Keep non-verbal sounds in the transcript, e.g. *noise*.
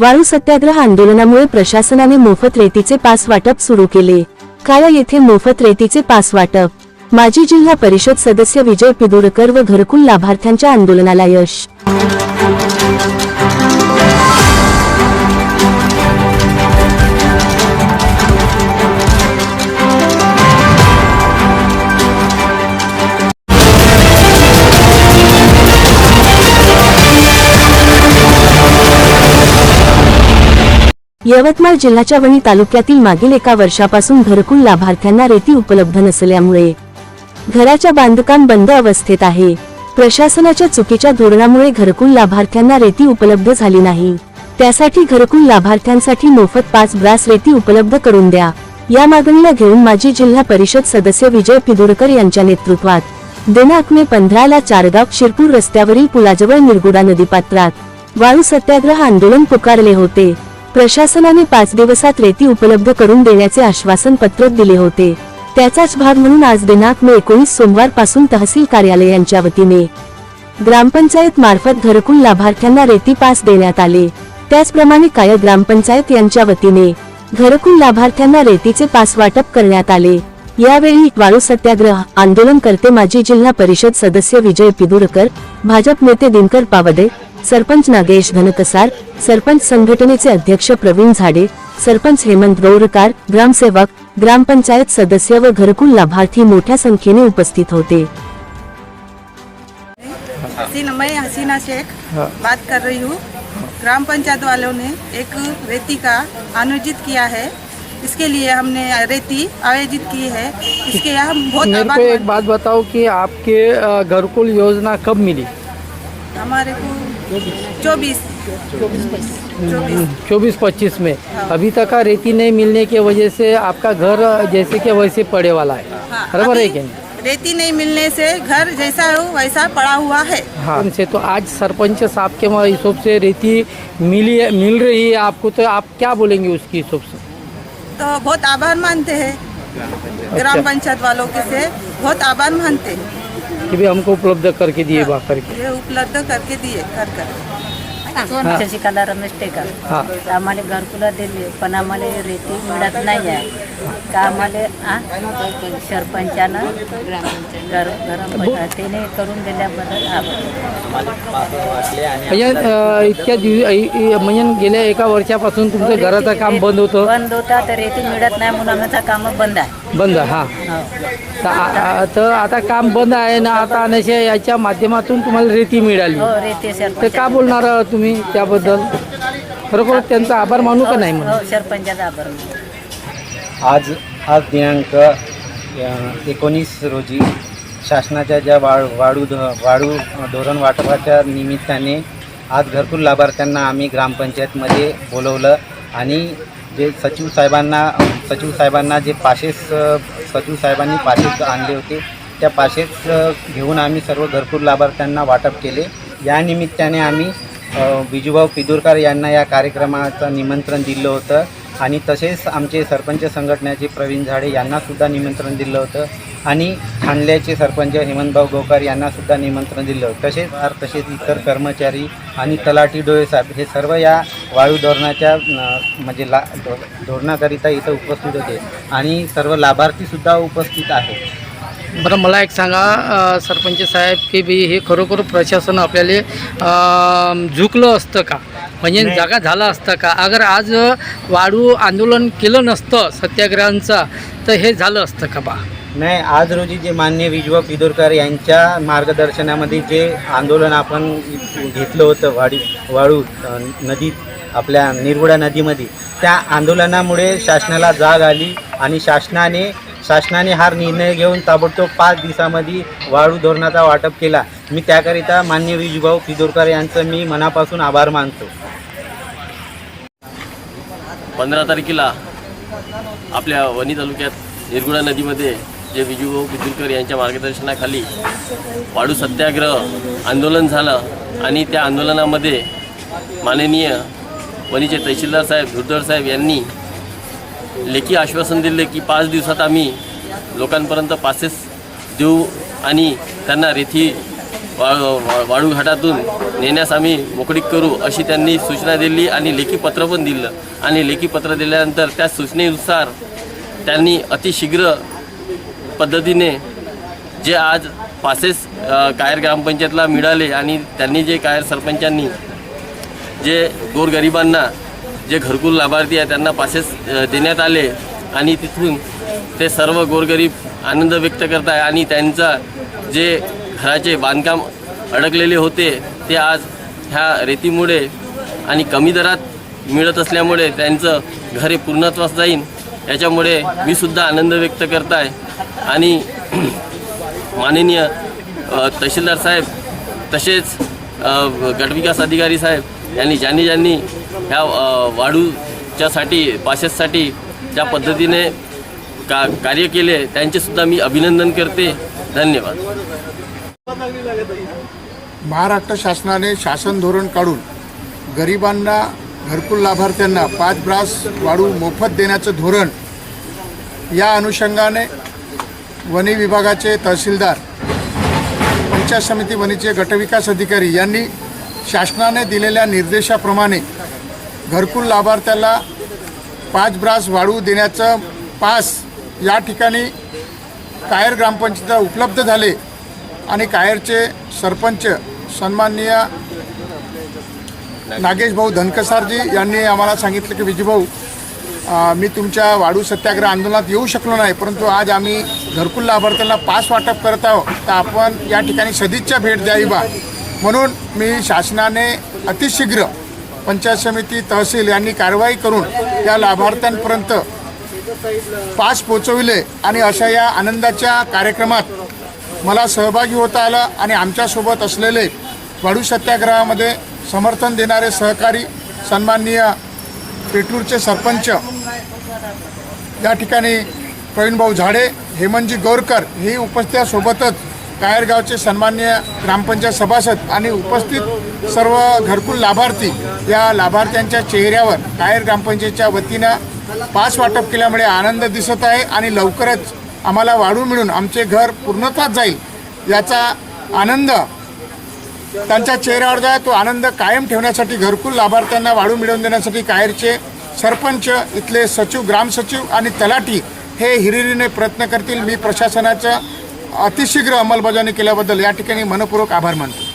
वाळू सत्याग्रह आंदोलनामुळे प्रशासनाने मोफत रेतीचे पास वाटप सुरू केले. काळा येथे मोफत रेतीचे पास वाटप माजी जिल्हा परिषद सदस्य विजय पिदुरकर व घरकुल लाभार्थ्यांच्या आंदोलनाला यश. यवतमाळ जिल्ह्याच्या वणी तालुक्यातील मागील एका वर्षापासून घरकुल लाभार्थ्यांना रेती उपलब्ध नसल्यामुळे घराच्या बांधकाम बंद अवस्थेत आहे. प्रशासनाच्या चुकीच्या धोरणामुळे घरकुल लाभार्थ्यांना रेती उपलब्ध झाली नाही. त्यासाठी घरकुल लाभार्थ्यांसाठी मोफत पाच ब्रास रेती उपलब्ध करून द्या. या मागणीला घेऊन माजी जिल्हा परिषद सदस्य विजय पिदुरकर यांच्या नेतृत्वात दिनांकने पंधराला चारगाव शिरपूर रस्त्यावरील पुलाजवळ निरगुडा नदीपात्रात वाळू सत्याग्रह आंदोलन पुकारले होते. प्रशासनाने पाच दिवसात रेती उपलब्ध करून देण्याचे आश्वासन पत्रक दिले होते. त्याचाच भाग म्हणून आज दिनांक मे एकोणीस सोमवारपासून तहसील कार्यालय यांच्या वतीने ग्रामपंचायत मार्फत घरकुल लाभार्थ्यांना रेती पास देण्यात आले. त्याचप्रमाणे काय ग्रामपंचायत यांच्या वतीने घरकुल लाभार्थ्यांना रेतीचे पास वाटप करण्यात आले. यावेळी वाळू सत्याग्रह आंदोलन करते माजी जिल्हा परिषद सदस्य विजय पिदुरकर भाजप नेते दिनकर पावडे सरपंच नागेश धनकसार सरपंच संघटनेचे अध्यक्ष प्रवीण झाडे सरपंच हेमंत गौरकार ग्रामसेवक ग्रामपंचायत सदस्य व घरकुल लाभार्थी मोठ्या संख्येने उपस्थित होते. हसीना मैं हसीना शेख बात कर रही हूँ. ग्राम पंचायत वालों ने एक रेती का आयोजित किया है। इसके लिए हमने रेती आयोजित की है। इसके यहाँ हम बहुत मेरे को एक बात बताओ कि आपके घरकुल योजना कब मिली? हमारे को चौबीस। चौबीस चौबीस पच्चीस में। अभी तक का रेती नहीं मिलने की वजह से आपका घर जैसे कि वैसे पड़े वाला है। हाँ, बराबर है अभी रेती नहीं मिलने से घर जैसा हो वैसा पड़ा हुआ है। हाँ। उनसे तो आज सरपंच साहब के हिसाब से रेती मिली मिल रही है आपको तो आप क्या बोलेंगे उसकी हिसाब से? तो बहुत आभार मानते हैं। ग्राम पंचायत वालों के से बहुत आभार मानते हैं। कि भी हमको उपलब्ध करके दिए बा करके ये उपलब्ध करके दिए कर कर। शशिकाला रमेश टेकर हाँ. आम्हाला घरकुलं दिली पण आम्हाला रेती मिळत नाही आहे. का आम्हाला आ? सरपंचानं घर ग्रामपंचायतीने करून दिल्याबद्दल आभार. म्हणजे अ, इतक्या दिवस म्हणजे गेल्या एका वर्षापासून तुमचं घराचं काम बंद होतं. बंद होता तर रेती मिळत नाही म्हणून आमचं काम बंद आहे. बंद हां. हो. तर आ- आ- तर आता काम बंद आहे ना आता अनाशा याच्या माध्यमातून तुम्हाला रेती मिळाली. हो रेती तर सरपंच. का बोलणार आहात तुम्ही त्याबद्दल? खरोखर त्यांचा आभार मानू का नाही म्हणून? हो सरपंचाचा आभार आज आज दिनांक एकोणीस रोजी शासनाच्या ज्या वाळ वाळू ध वाळू धोरण वाटपाच्या निमित्ताने आज घरकुल लाभार्थ्यांना आम्ही ग्रामपंचायतमध्ये बोलवलं आणि जे सचिव साहेबांना सचिव साहेबांना जे पासेस सचिव साहेबांनी पासेस आणले होते त्या पासेस घेऊन आम्ही सर्व घरपूर लाभार्थ्यांना वाटप केले. या निमित्ताने आम्ही बिजूभाऊ विजूभाऊ पिदुरकर यांना या कार्यक्रमाचं निमंत्रण दिलं होतं. आणि तसेच आमचे सरपंच संघटनेचे प्रवीण झाडे यांनासुद्धा निमंत्रण दिलं होतं. आणि ठाणल्याचे सरपंच हेमंतभाऊ गोकर यांनासुद्धा निमंत्रण दिलं होतं. तसेच आर तसेच इतर कर्मचारी आणि तलाठी डोळे साहेब हे सर्व या वायू धोरणाच्या म्हणजे ला धोरणाकरिता इथं उपस्थित होते. आणि सर्व लाभार्थीसुद्धा उपस्थित आहेत. बरं मला एक सांगा सरपंच साहेब की बी हे खरोखर प्रशासन आपल्याला झुकलं असतं का? म्हणजे. जागा झाला असतं का? अगर आज वाळू आंदोलन केलं नसतं सत्याग्रहांचा तर हे झालं असतं का बा? नाही आज रोजी जे मान्य विजवा पिदोरकर यांच्या मार्गदर्शनामध्ये जे आंदोलन आपण घेतलं होतं वाडी वाळू नदीत आपल्या निरगुडा नदीमध्ये त्या आंदोलनामुळे शासनाला जाग आली आणि शासनाने शासनाने हा निर्णय घेऊन ताबडतोब पाच दिवसामध्ये वाळू धोरणाचा वाटप केला. मी त्याकरिता मान्य विजूभाऊ पिदोरकर यांचं मी मनापासून आभार मानतो. पंधरा तारखेला आपल्या वणी तालुक्यात निरगुडा नदीमध्ये जे विजूभाऊ पिदुरकर यांच्या मार्गदर्शनाखाली वाळू सत्याग्रह आंदोलन झालं आणि त्या आंदोलनामध्ये माननीय वणीचे तहसीलदार साहेब धुरधर साहेब यांनी लेखी आश्वासन दिले की पाच दिवसात आम्ही लोकांपर्यंत पासेस देऊ आणि त्यांना रेथी वा वा- वाळू घाटातून नेण्यास आम्ही मोकळीक करू अशी त्यांनी सूचना दिली आणि लेखी पत्र पण दिलं. आणि लेखी पत्र दिल्यानंतर त्या सूचनेनुसार त्यांनी अतिशीघ्र पद्धतीने जे आज पासेस कायर ग्रामपंचायतला मिळाले आणि त्यांनी जे कायर सरपंचांनी जे गोरगरिबांना जे घरकुल लाभार्थी आहे त्यांना पासेस देण्यात आले आणि तिथून ते सर्व गोरगरीब आनंद व्यक्त करत आहे आणि त्यांचा जे घराचे बांधकाम अडकलेले होते ते आज ह्या रेतीमुळे आणि कमी दरात मिळत असल्यामुळे त्यांचं घर हे पूर्णत्वास जाईन याच्यामुळे मी सुद्धा आनंद व्यक्त करत आहे आणि *clears throat* माननीय तहसीलदार साहेब तसेच गटविकास अधिकारी साहेब यांनी ज्यांनी ज्यांनी ह्या वाढूच्यासाठी पासेससाठी ज्या पद्धतीने का कार्य केले त्यांचेसुद्धा मी अभिनंदन करते. धन्यवाद. महाराष्ट्र शासनाने शासन धोरण काढून गरिबांना घरकुल लाभार्थ्यांना पाच ब्रास वाढू मोफत देण्याचं धोरण या अनुषंगाने वनी विभागाचे तहसीलदार पंचायत समिती वनीचे गटविकास अधिकारी यांनी शासनाने दिलेल्या निर्देशाप्रमाणे घरकुल लाभार्थ्याला पाच ब्रास वाढू देण्याचं पास या ठिकाणी कायर ग्रामपंचायतीला उपलब्ध झाले आणि कायरचे सरपंच सन्माननीय नागेश भाऊ धनकसारजी यांनी आम्हाला सांगितलं की विजूभाऊ मी तुमच्या वाढू सत्याग्रह आंदोलनात येऊ शकलो नाही परंतु आज आम्ही घरकुल लाभार्थ्यांना पास वाटप करत आहोत तर आपण या ठिकाणी सदिच्छा भेट द्यावी बा. म्हणून मी शासनाने अतिशीघ्र पंचायत समिती तहसील यांनी कारवाई करून या लाभार्थ्यांपर्यंत पास पोचविले आणि अशा या आनंदाच्या कार्यक्रमात मला सहभागी होता आलं आणि आमच्यासोबत असलेले वाढू सत्याग्रहामध्ये समर्थन देणारे सहकारी सन्माननीय पेटूरचे सरपंच या ठिकाणी प्रवीणभाऊ झाडे हेमंतजी गौरकर ही उपस्थितासोबतच कायरगावचे सन्मान्य ग्रामपंचायत सभासद आणि उपस्थित सर्व घरकुल लाभार्थी या लाभार्थ्यांच्या चेहऱ्यावर कायर ग्रामपंचायतच्या वतीनं पास वाटप केल्यामुळे आनंद दिसत आहे आणि लवकरच आम्हाला वाढू मिळून आमचे घर पूर्णत्वात जाईल याचा आनंद त्यांच्या चेहऱ्यावर जो आहे तो आनंद कायम ठेवण्यासाठी घरकुल लाभार्थ्यांना वाढू मिळवून देण्यासाठी कायरचे सरपंच इथले सचिव ग्रामसचिव आणि तलाठी हे हिरिरीने प्रयत्न करतील. मी प्रशासनाच्या अतिशीघ्र अंमलबजावणी केल्याबद्दल या ठिकाणी मनपूर्वक आभार मानतो.